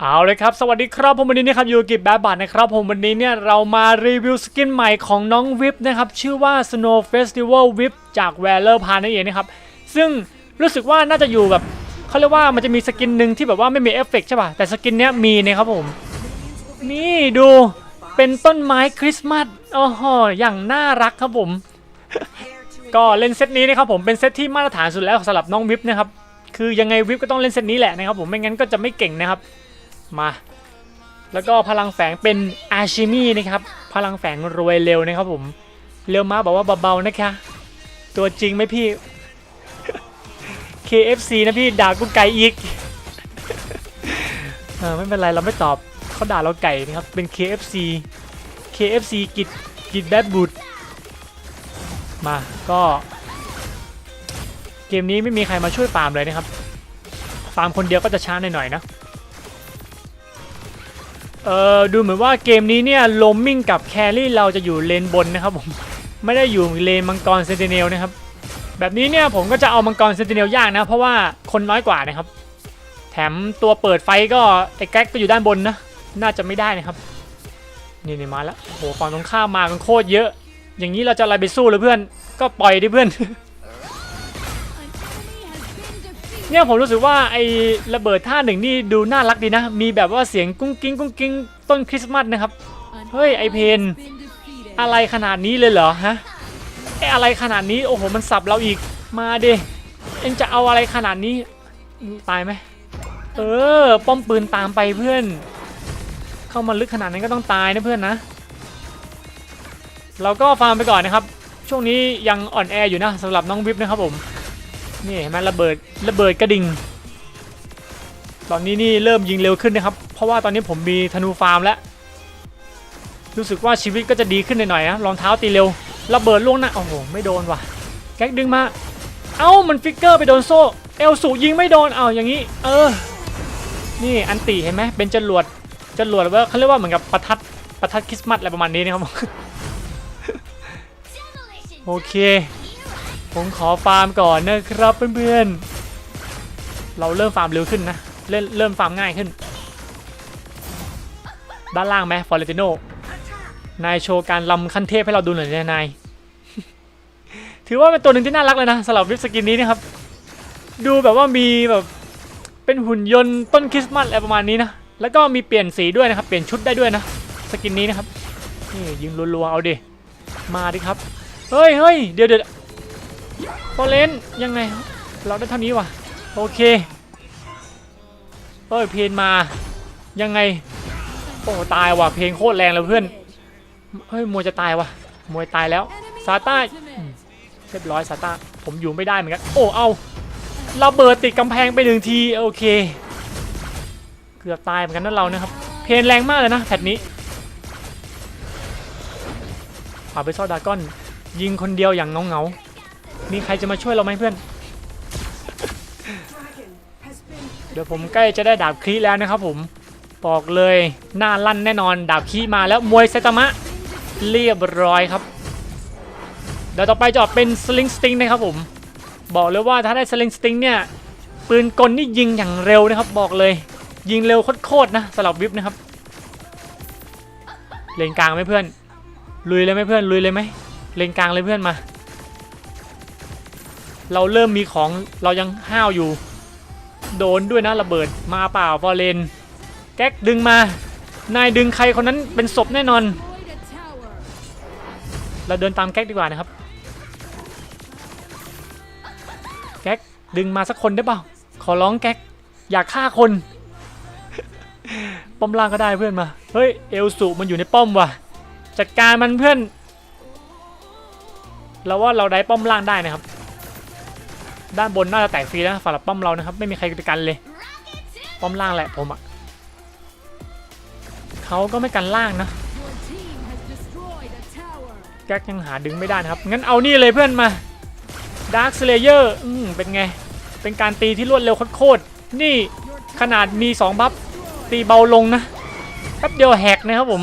เอาเลยครับ สวัสดีครับผมวันนี้นะครับอยู่กับแบบบัตนะครับผมวันนี้เนี่ยเรามารีวิวสกินใหม่ของน้องวิปนะครับชื่อว่า Snow Festival Whip จาก w a l e r p a n นั่นเองนะครับซึ่งรู้สึกว่าน่าจะอยู่แบบเขาเรียกว่ามันจะมีสกินหนึ่งที่แบบว่าไม่มีเอฟเฟกต์ใช่ป่ะแต่สกินเนี้ยมีนะครับผม นี่ดูเป็นต้นไม้คริสต์มาสโอ้โหอย่างน่ารักครับผม ก็เล่นเซตนี้นะครับผมเป็นเซตที่มาตรฐานสุดแล้วสำหรับน้องวิปนะครับคือยังไงวิปก็ต้องเล่นเซตนี้แหละนะครับผมไม่งั้นก็จะไม่เก่งนะครับ มา แล้วก็พลังแฝงเป็นอาชิมีนะครับ พลังแฝงรวยเร็วนะครับผมเร็วมาบอกว่าเบาๆนะคะ ตัวจริงไหมพี่ KFC นะพี่ด่ากูไก่อีกเออไม่เป็นไรเราไม่ตอบเขาด่าเราไก่นะครับเป็น KFC KFC กิดกิดแบดบูดมาก็เกมนี้ไม่มีใครมาช่วยฟาร์มเลยนะครับ ฟาร์มคนเดียวก็จะช้าหน่อยๆนะ เอ่อดูเหมือนว่าเกมนี้เนี่ยลมมิ่งกับแครี่เราจะอยู่เลนบนนะครับผมไม่ได้อยู่เลนมังกรเซนติเนลนะครับ แบบนี้เนี่ยผมก็จะเอามังกรเซนติเนลยากนะ เพราะว่าคนน้อยกว่านะครับ แถมตัวเปิดไฟก็ไอ้แก๊กก็อยู่ด้านบนนะ น่าจะไม่ได้นะครับ นี่นี่มาแล้วโอ้โหฝั่งตรงข้ามมากันโคตรเยอะ อย่างนี้เราจะอะไรไปสู้เลยเพื่อน ก็ปล่อยดิเพื่อน เนี่ยผมรู้สึกว่าไอ้ระเบิดท่าหนึ่งนี่ดูน่ารักดีนะ มีแบบว่าเสียงกุ้งกิ้งกุ้งกิ้งต้นคริสต์มาสนะครับ เฮ้ยไอเพนอะไรขนาดนี้เลยเหรอฮะไออะไรขนาดนี้โอ้โหมันสับเราอีกมาดิเอ็งจะเอาอะไรขนาดนี้ตายไหมเออป้อมปืนตามไปเพื่อน เข้ามาลึกขนาดนั้นก็ต้องตายนะเพื่อนนะ เราก็ฟาร์มไปก่อนนะครับ ช่วงนี้ยังอ่อนแออยู่นะสำหรับน้องวิปนะครับผม นี่เห็นไหมระเบิดระเบิดกระดิ่ง ตอนนี้นี่เริ่มยิงเร็วขึ้นนะครับ เพราะว่าตอนนี้ผมมีธนูฟาร์มแล้ว รู้สึกว่าชีวิตก็จะดีขึ้นหน่อยๆนะรองเท้าตีเร็ว ระเบิดล่วงหน้าโอ้โหไม่โดนว่ะ แก๊กดึงมา เอ้ามันฟิกเกอร์ไปโดนโซ่ เอลสูยิงไม่โดน เอาอย่างนี้ เออ นี่อันตีเห็นไหมเป็นจรวดจรวดว่าเขาเรียกว่าเหมือนกับประทัดประทัดคริสต์มาสอะไรประมาณนี้นะครับ โอเค ผมขอฟาร์มก่อนนะครับเพื่อนๆ เราเริ่มฟาร์มเร็วขึ้นนะ เริ่มเริ่มฟาร์มง่ายขึ้น ด้านล่างไหมฟอร์เรติโนนายโชว์การลำขั้นเทพให้เราดูหน่อยนะนาย ถือว่าเป็นตัวหนึ่งที่น่ารักเลยนะสำหรับวิปสกินนี้นะครับ ดูแบบว่ามีแบบเป็นหุ่นยนต์ต้นคริสต์มาสอะไรประมาณนี้นะ แล้วก็มีเปลี่ยนสีด้วยนะครับ เปลี่ยนชุดได้ด้วยนะ สกินนี้นะครับ นี่ยิงรัวๆ เอาดิ มาดิครับ เฮ้ยเฮ้ยเดี๋ยวเดี๋ยว ฟอเรนยังไง เราได้เท่านี้วะโอเคเอ้ยเพนมายังไง โอ้ตายว่ะเพลงโคตรแรงเลยเพื่อนเฮ้ยมวยจะตายว่ะมวยตายแล้วซาต้าเรียบร้อยซาต้าผมอยู่ไม่ได้เหมือนกันโอ้เอาระเบิดติดกำแพงไปหนึ่งทีโอเค เกือบตายเหมือนกันนั่นเรานะครับ เพลงแรงมากเลยนะแพทนี้เอาไปซ่อดากอนยิงคนเดียวอย่างเงาเงา มีใครจะมาช่วยเราไหมเพื่อน เดี๋ยวผมใกล้จะได้ดาบคลีแล้วนะครับผม บอกเลยหน้าลั่นแน่นอนดาบคลีมาแล้วมวยไซตามะเรียบร้อยครับ เดี๋ยวต่อไปจะออกเป็นสลิงสติงนะครับผม บอกเลยว่าถ้าได้สลิงสติงเนี่ยปืนกลนี่ยิงอย่างเร็วนะครับ บอกเลย ยิงเร็วโคตรๆนะสำหรับวิปนะครับ เลนกลางไหมเพื่อน ลุยเลยไหมเพื่อนลุยเลยไหมเลนกลางเลยเพื่อนมา เราเริ่มมีของเรายังห้าวอยู่ โดนด้วยนะระเบิดมาเปล่าฟอร์เรนแก๊กดึงมา นายดึงใครคนนั้นเป็นศพแน่นอน เราเดินตามแก๊กดีกว่านะครับ แก๊กดึงมาสักคนได้เปล่า ขอร้องแก๊กอยากฆ่าคนป้อมล่างก็ได้เพื่อนมา เฮ้ยเอลสุมันอยู่ในป้อมว่ะ จัดการมันเพื่อน เราว่าเราได้ป้อมล่างได้นะครับ ด้านบนน่าจะแตกฟรีแล้วสำหรับป้อมเรานะครับ ไม่มีใครไปกันเลย ป้อมล่างแหละผมอะเขาก็ไม่กันล่างนะแก๊กยังหาดึงไม่ได้นะครับ งั้นเอานี่เลยเพื่อนมา Dark Slayer อืมเป็นไง เป็นการตีที่รวดเร็วโคตรๆนี่ขนาดมี 2 บัฟ ตีเบาลงนะแป๊บเดียวแหกนะครับผม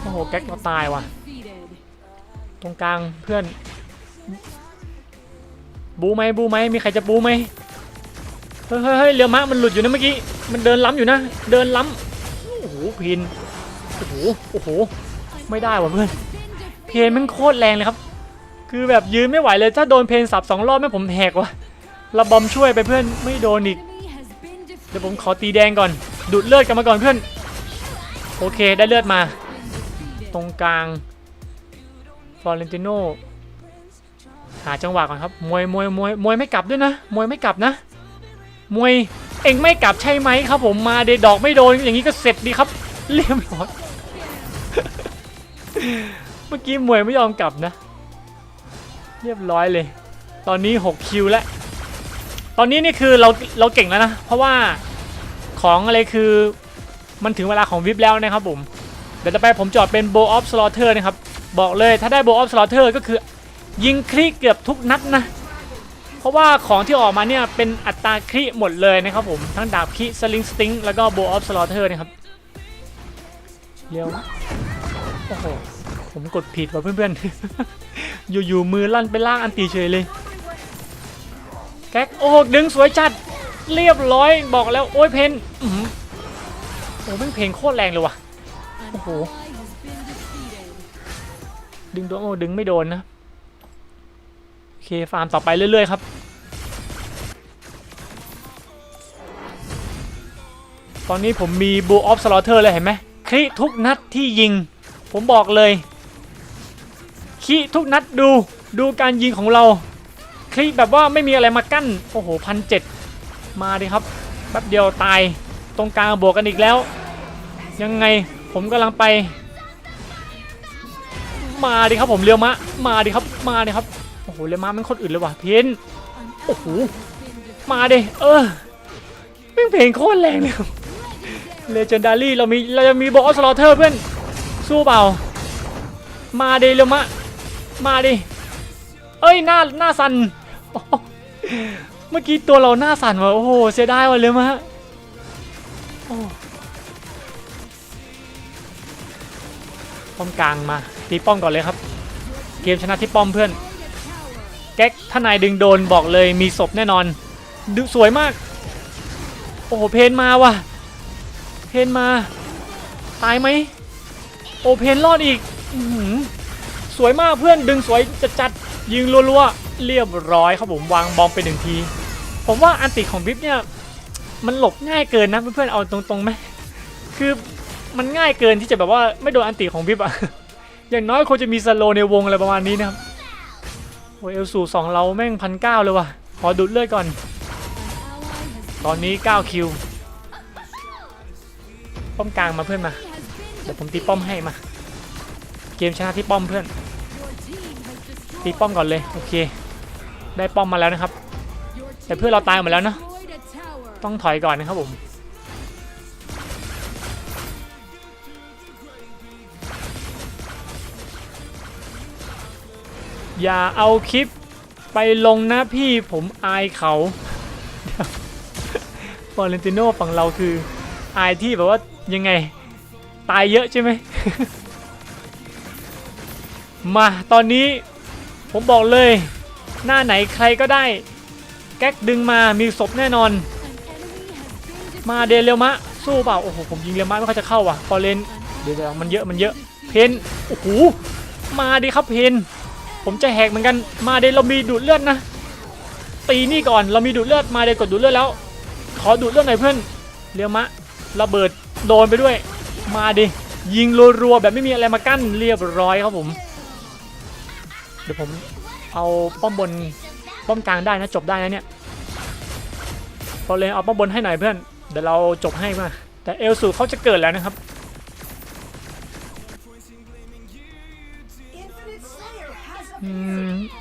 โอ้โห แก๊กเราตายว่ะ ตรงกลางเพื่อน บูไหมบูไหมมีใครจะบูไหมเฮ้ยเฮ้ยเฮ้ยเรือม้ามันหลุดอยู่นะเมื่อกี้ มันเดินล้ำอยู่นะ เดินล้ำโอ้โหพินโอ้โหโอ้โห ไม่ได้ว่ะเพื่อน เพนมันโคตรแรงเลยครับ คือแบบยืนไม่ไหวเลยถ้าโดนเพนสับสองรอบแม่ผมแหกว่ะระบอมช่วยไปเพื่อนไม่โดนอีก เดี๋ยวผมขอตีแดงก่อน ดูดเลือดกันมาก่อนเพื่อน โอเคได้เลือดมา ตรงกลาง ลอเรนติโนหาจังหวะก่อนครับ มวยมวยมวยมวยไม่กลับด้วยนะ มวยไม่กลับนะ มวยเองไม่กลับใช่ไหมครับ ผมมาเดดอกไม่โดนอย่างนี้ก็เสร็จดีครับ เรียบร้อยเมื่อกี้มวยไม่ยอมกลับนะ เรียบร้อยเลย ตอนนี้ 6 คิวแล้ว ตอนนี้นี่คือเราเราเก่งแล้วนะ เพราะว่าของอะไรคือมันถึงเวลาของวิปแล้วนะครับผมเดี๋ยวต่อไปผมจอดเป็น Bow of Slaughter นะครับ บอกเลยถ้าได้ Bow of Slaughter ก็คือยิงคลิเกือบทุกนัดนะ เพราะว่าของที่ออกมาเนี่ยเป็นอัตราคลิหมดเลยนะครับผม ทั้งดาบคลิสลิงสติงแล้วก็ Bow of Slaughter นะครับเร็วโอ้โหผมกดผิดว่ะเพื่อนๆ อยู่ๆมือลั่นไปล่างอันตีเฉยเลย แก๊กโอ้โหดึงสวยจัดเรียบร้อยบอกแล้วโอ้ยเพนอื้อหือโอ้แม่งเพลงโคตรแรงเลยว่ะโอ้โห ดึงโดนโอ้ดึงไม่โดนนะโอเคฟาร์มต่อไปเรื่อยๆครับตอนนี้ผมมีบูออฟสลอเทอร์เลยเห็นไหมคลิทุกนัดที่ยิง ผมบอกเลยคลิทุกนัดดูดูการยิงของเราคลิแบบว่าไม่มีอะไรมากั้น โอ้โหพันเจ็ดมาดิครับแป๊บเดียวตายตรงกลางบวกกันอีกแล้ว ยังไงผมกำลังไป มาดิครับผมเรียวมะ มาดิครับ มาดิครับ โอ้โหเรียวมะมันคนอื่นเลยว่ะเพนโอ้โห มาดิ เออแม่งเพลงโคตรแรงเลยเลเจนดารี่เรามี เราจะมีบอสสลอเทอร์เพื่อน สู้เปล่า มาดิเรียวมะ มาดิ เอ้ยหน้าหน้าสัน เมื่อกี้ตัวเราหน้าสันว่ะ โอ้โห เสียดายว่ะเลยวมะอ้ป้อมกลางมา ตีป้อมก่อนเลยครับ เกมชนะที่ป้อมเพื่อน แก๊กถ้านายดึงโดนบอกเลยมีศพแน่นอนดูสวยมาก โอ้โหเพนมาว่ะ เพนมา ตายไหมโอ้เพนรอดอีกอสวยมากเพื่อนดึงสวยจัดจัดยิงรัวๆเรียบร้อยครับผมวางบอมไปหนึ่งที ผมว่าอันติของบิ๊บเนี่ยมันหลบง่ายเกินนะเพื่อนๆเอาตรงๆไหมคือมันง่ายเกินที่จะแบบว่าไม่โดนอันติของบิ๊บอะ อย่างน้อยควรจะมีสโลในวงอะไรประมาณนี้นะครับโอ้เอลสูสองเราแม่งพันเก้าเลยว่ะ ขอดูดเลือดก่อน ตอนนี้ 9 คิว ป้อมกลางมาเพื่อนมา เดี๋ยวผมตีป้อมให้มา เกมชนะที่ป้อมเพื่อน ตีป้อมก่อนเลยโอเค ได้ป้อมมาแล้วนะครับ แต่เพื่อนเราตายหมดแล้วเนอะต้องถอยก่อนนะครับผม อย่าเอาคลิปไปลงนะพี่ผมอายเขาฟอเรนติโนฝั่งเราคืออายที่แบบว่ายังไงตายเยอะใช่ไหม มาตอนนี้ผมบอกเลย หน้าไหนใครก็ได้ แก๊กดึงมามีศพแน่นอน มาเดนเรียวมะ สู้เปล่า โอ้โห ผมยิงเรียวมะไม่ค่อยจะเข้าว่ะฟอเรนเดี๋ยวเดี๋ยวมันเยอะมันเยอะ เพนโอ้โห มาดิครับเพน ผมจะแหกเหมือนกันมาเดเรามีดูดเลือดนะ ตีนี่ก่อนเรามีดูดเลือดมาเดกดดูดเลือดแล้ว ขอดูดเลือดหน่อยเพื่อนเรียวมะระเบิดโดนไปด้วย มาดิยิงรัวๆแบบไม่มีอะไรมากั้นเรียบร้อยครับผม เดี๋ยวผมเอาป้อมบนป้อมกลางได้นะจบได้นะเนี่ยพอเลยเอาป้อมบนให้หน่อยเพื่อนเดี๋ยวเราจบให้มาแต่เอลสูเขาจะเกิดแล้วนะครับ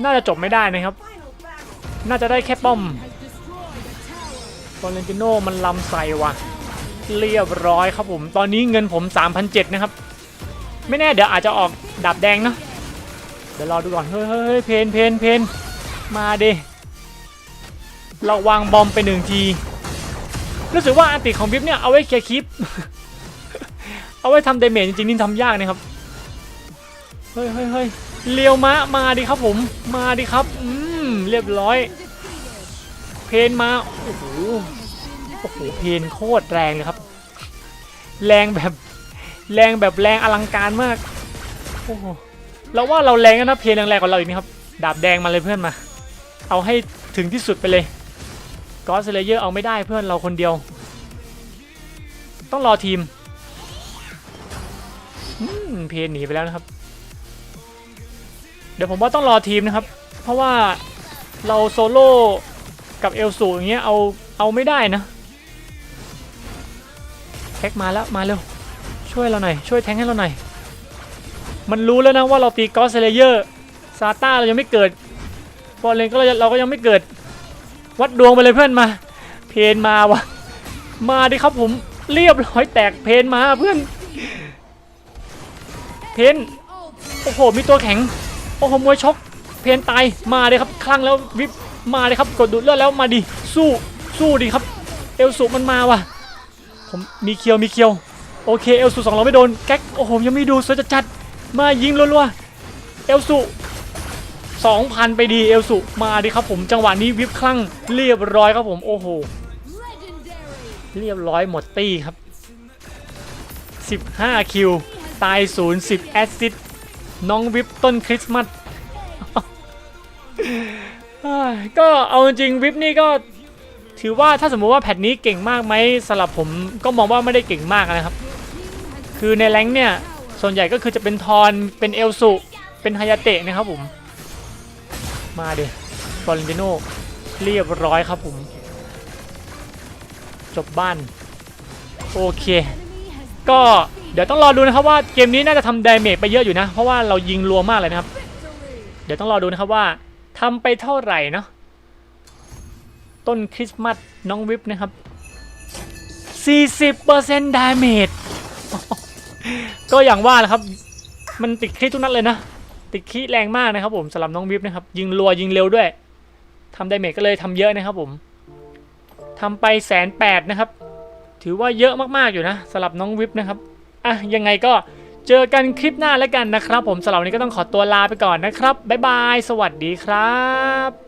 น่าจะจบไม่ได้นะครับ น่าจะได้แค่ป้อมฟอเรนติโนมันลำใส่ว่ะ เรียบร้อยครับผม ตอนนี้เงินผม 3,007นะครับ ไม่แน่เดี๋ยวอาจจะออกดาบแดงนะ เดี๋ยวรอดูก่อน เฮ้ยเฮ้ยเฮ้ยเพนเพนเพนมาดิเราวางบอมไปหนึ่งที รู้สึกว่าอันติของบิ๊บเนี่ย เอาไว้เคลียร์คลิป เอาไว้ทำเดเมจจริงๆนี่ทำยากนะครับ เฮ้ยเฮ้ยเฮ้ย เลียวมะมาดิครับผม มาดิครับ อืม เรียบร้อย เพนมา โอ้โห โอ้โห เพนโคตรแรงเลยครับ แรงแบบ แรงแบบแรงอลังการมาก โอ้โห เราว่าเราแรงนะเพนยังแรงกว่าเราอีกนะครับ ดาบแดงมาเลยเพื่อนมา เอาให้ถึงที่สุดไปเลยกอสเลเยอร์เอาไม่ได้เพื่อนเราคนเดียว ต้องรอทีมอืมเพนหนีไปแล้วนะครับ เดี๋ยวผมว่าต้องรอทีมนะครับ เพราะว่าเราโซโล่กับเอลสูอย่างเงี้ยเอาเอาไม่ได้นะแท็กมาแล้วมาเร็วช่วยเราหน่อยช่วยแทงให้เราหน่อยมันรู้แล้วนะว่าเราตีกอสเลเยอร์ซาต้าเรายังไม่เกิดฟอร์เรนก็เราเราก็ยังไม่เกิด วัดดวงไปเลยเพื่อนมา เพนมาวะมาดิครับผมเรียบร้อยแตกเพนมาเพื่อนเพนโอ้โหมีตัวแข็ง โอ้โหมวยชกเพนตายมาเลยครับคลั่งแล้ววิบมาเลยครับกดดูดเลือดแล้วมาดิสู้สู้ดิครับ เอลสุมันมาว่ะผมมีเคียวมีเคียวโอเคเอลสุสองเราไม่โดนแก๊กโอ้โหยังไม่ดูสวยจัดๆมายิงรัวๆเอลสุสองพันไปดีเอลสุมาดิครับผมจังหวะนี้วิบคลั่งเรียบร้อยครับผมโอ้โหเรียบร้อยหมดตี้ครับ 15 คิว ตาย0 10 แอสซิด น้องวิปต้นคริสต์มาสก็เอาจริงวิปนี่ก็ถือว่าถ้าสมมุติว่าแพทนี้เก่งมากไหมสำหรับผมก็มองว่าไม่ได้เก่งมากนะครับ คือในแรงเนี่ย ส่วนใหญ่ก็คือจะเป็นทอนเป็นเอลสุเป็นฮายาเตะนะครับผม มาเดี๋ยวฟอร์เรนติโนเรียบร้อยครับผม จบบ้าน โอเค ก็ เดี๋ยวต้องรอดูนะครับว่าเกมนี้น่าจะทำดาเมจไปเยอะอยู่นะ เพราะว่าเรายิงรัวมากเลยนะครับ เดี๋ยวต้องรอดูนะครับว่าทำไปเท่าไหร่เนาะต้นคริสต์มาสน้องวิปนะครับ 40%ดาเมจก็อย่างว่าแหละครับ มันติดคริสทุกนัดเลยนะ ติดคริแรงมากนะครับ ผมสำหรับน้องวิปนะครับ ยิงรัวยิงเร็วด้วยทำดาเมจก็เลยทำเยอะนะครับ ผมทำไปแสนแปดนะครับ ถือว่าเยอะมากๆอยู่นะสำหรับน้องวิปนะครับ อะยังไงก็เจอกันคลิปหน้าแล้วกันนะครับ ผมสำหรับวันนี้ก็ต้องขอตัวลาไปก่อนนะครับบ๊ายบาย สวัสดีครับ